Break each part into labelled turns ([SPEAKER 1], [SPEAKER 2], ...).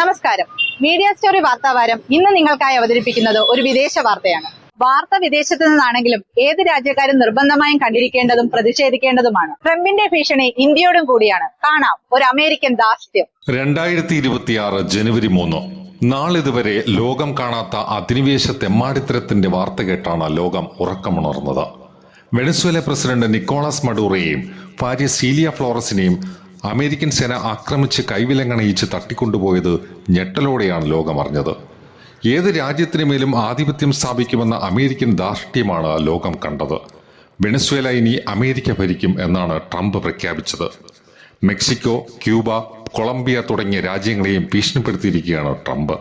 [SPEAKER 1] നമസ്കാരം. Media story വാർത്താവാരം ഇന്ന് നിങ്ങൾക്കായി അവതരിപ്പിക്കുന്നത് ഒരു വിദേശ വാർത്തയാണ്. വാർത്ത വിദേശത്ത് നിന്നാണെങ്കിലും ഏത് രാജ്യക്കാരും നിർബന്ധമായും കണ്ടിരിക്കേണ്ടതും പ്രതിഷേധിക്കേണ്ടതുമാണ്. ട്രംപിന്റെ ഭീഷണി ഇന്ത്യയോടും കൂടിയാണ്. കാണാം ഒരു അമേരിക്കൻ ദാർഷ്ട്യം
[SPEAKER 2] രണ്ടായിരത്തി ഇരുപത്തിയാറ് ജനുവരി മൂന്ന്. നാളിതുവരെ ലോകം കാണാത്ത അധിനിവേശ തെമ്മാടിത്തരത്തിന്റെ വാർത്ത കേട്ടാണ് ലോകം ഉറക്കമുണർന്നത്. വെനസ്വേല പ്രസിഡന്റ് നിക്കോളാസ് മഡൂറയെയും ഭാര്യ സീലിയ ഫ്ലോറസിനെയും അമേരിക്കൻ സേന ആക്രമിച്ച് കൈവിലങ്ങണയിച്ച് തട്ടിക്കൊണ്ടുപോയത് ഞെട്ടലോടെയാണ് ലോകമറിഞ്ഞത്. ഏത് രാജ്യത്തിനു മേലും ആധിപത്യം സ്ഥാപിക്കുമെന്ന അമേരിക്കൻ ധാർഷ്ട്യമാണ് ലോകം കണ്ടത്. വെനസ്വേല ഇനി അമേരിക്ക ഭരിക്കും എന്നാണ് ട്രംപ് പ്രഖ്യാപിച്ചത്. മെക്സിക്കോ ക്യൂബ കൊളംബിയ തുടങ്ങിയ രാജ്യങ്ങളെയും ഭീഷണിപ്പെടുത്തിയിരിക്കുകയാണ് ട്രംപ്.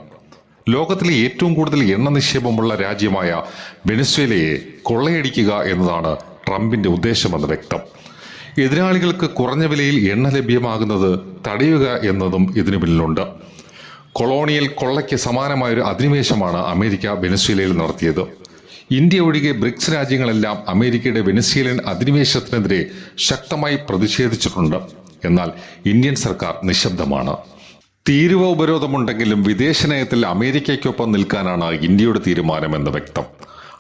[SPEAKER 2] ലോകത്തിലെ ഏറ്റവും കൂടുതൽ എണ്ണ നിക്ഷേപമുള്ള രാജ്യമായ വെനസ്വേലയെ കൊള്ളയടിക്കുക എന്നതാണ് ട്രംപിന്റെ ഉദ്ദേശമെന്ന് വ്യക്തം. എതിരാളികൾക്ക് കുറഞ്ഞ വിലയിൽ എണ്ണ ലഭ്യമാകുന്നത് തടയുക എന്നതും ഇതിനു പിന്നിലുണ്ട്. കൊളോണിയൽ കൊള്ളയ്ക്ക് സമാനമായൊരു അധിനിവേശമാണ് അമേരിക്ക വെനസ്വേലയിൽ നടത്തിയത്. ഇന്ത്യ ഒഴികെ ബ്രിക്സ് രാജ്യങ്ങളെല്ലാം അമേരിക്കയുടെ വെനസ്വേലൻ അധിനിവേശത്തിനെതിരെ ശക്തമായി പ്രതിഷേധിച്ചിട്ടുണ്ട്. എന്നാൽ ഇന്ത്യൻ സർക്കാർ നിശബ്ദമാണ്. തീരുവ ഉപരോധമുണ്ടെങ്കിലും വിദേശ നയത്തിൽ അമേരിക്കയ്ക്കൊപ്പം നിൽക്കാനാണ് ഇന്ത്യയുടെ തീരുമാനമെന്ന് വ്യക്തം.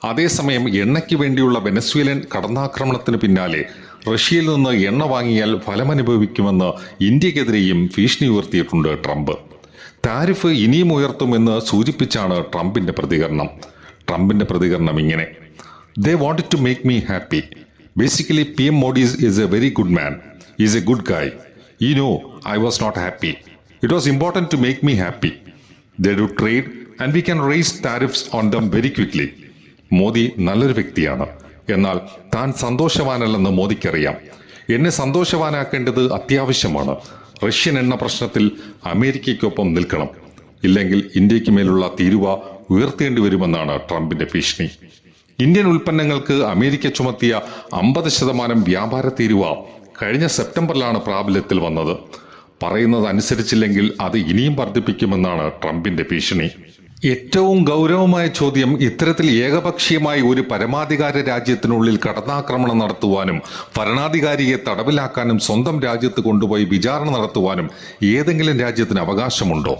[SPEAKER 2] അതേസമയം എണ്ണയ്ക്ക് വേണ്ടിയുള്ള വെനസ്വേലൻ കടന്നാക്രമണത്തിന് പിന്നാലെ റഷ്യയിൽ നിന്ന് എണ്ണ വാങ്ങിയാൽ ഫലമനുഭവിക്കുമെന്ന് ഇന്ത്യക്കെതിരെയും ഭീഷണി ഉയർത്തിയിട്ടുണ്ട് ട്രംപ്. താരിഫ് ഇനിയും ഉയർത്തുമെന്ന് സൂചിപ്പിച്ചാണ് ട്രംപിന്റെ പ്രതികരണം. ട്രംപിന്റെ പ്രതികരണം ഇങ്ങനെ. They wanted to make me happy basically P M Modi is a very good man is a good guy ഈ no I was not happy it was important to make me happy they do trade and we can raise tariffs on them very quickly Modi നല്ലൊരു വ്യക്തിയാണ്. എന്നാൽ താൻ സന്തോഷവാനല്ലെന്ന് മോദിക്കറിയാം. എന്നെ സന്തോഷവാനാക്കേണ്ടത് അത്യാവശ്യമാണ്. Russian എണ്ണ പ്രശ്നത്തിൽ അമേരിക്കയ്ക്കൊപ്പം നിൽക്കണം. ഇല്ലെങ്കിൽ ഇന്ത്യയ്ക്ക് മേലുള്ള തീരുവ ഉയർത്തേണ്ടി വരുമെന്നാണ് ട്രംപിന്റെ ഭീഷണി. ഇന്ത്യൻ ഉൽപ്പന്നങ്ങൾക്ക് അമേരിക്ക ചുമത്തിയ അമ്പത് ശതമാനം വ്യാപാര തീരുവ കഴിഞ്ഞ സെപ്റ്റംബറിലാണ് പ്രാബല്യത്തിൽ വന്നത്. പറയുന്നത് അനുസരിച്ചില്ലെങ്കിൽ അത് ഇനിയും വർദ്ധിപ്പിക്കുമെന്നാണ് ട്രംപിന്റെ ഭീഷണി. ഏറ്റവും ഗൗരവമായ ചോദ്യം ഇത്തരത്തിൽ ഏകപക്ഷീയമായി ഒരു പരമാധികാര രാജ്യത്തിനുള്ളിൽ കടന്നാക്രമണം നടത്തുവാനും ഭരണാധികാരിയെ തടവിലാക്കാനും സ്വന്തം രാജ്യത്ത് കൊണ്ടുപോയി വിചാരണ നടത്തുവാനും ഏതെങ്കിലും രാജ്യത്തിന് അവകാശമുണ്ടോ?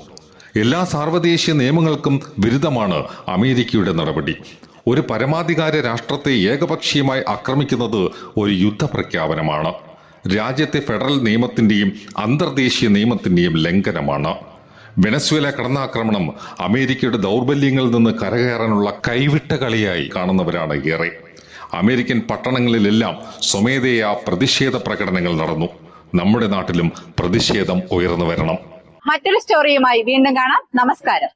[SPEAKER 2] എല്ലാ സാർവദേശീയ നിയമങ്ങൾക്കും വിരുദ്ധമാണ് അമേരിക്കയുടെ നടപടി. ഒരു പരമാധികാര രാഷ്ട്രത്തെ ഏകപക്ഷീയമായി ആക്രമിക്കുന്നത് ഒരു യുദ്ധപ്രഖ്യാപനമാണ്. രാജ്യത്തെ ഫെഡറൽ നിയമത്തിന്റെയും അന്തർദേശീയ നിയമത്തിന്റെയും ലംഘനമാണ്. വെനസ്വേല കടന്നാക്രമണം അമേരിക്കയുടെ ദൗർബല്യങ്ങളിൽ നിന്ന് കരകയറാനുള്ള കൈവിട്ട കളിയായി കാണുന്നവരാണ് ഏറെ. അമേരിക്കൻ പട്ടണങ്ങളിലെല്ലാം സ്വമേധയാ പ്രതിഷേധ പ്രകടനങ്ങൾ നടന്നു. നമ്മുടെ നാട്ടിലും പ്രതിഷേധം ഉയർന്നു വരണം.
[SPEAKER 1] മറ്റൊരു സ്റ്റോറിയുമായി വീണ്ടും കാണാം. നമസ്കാരം.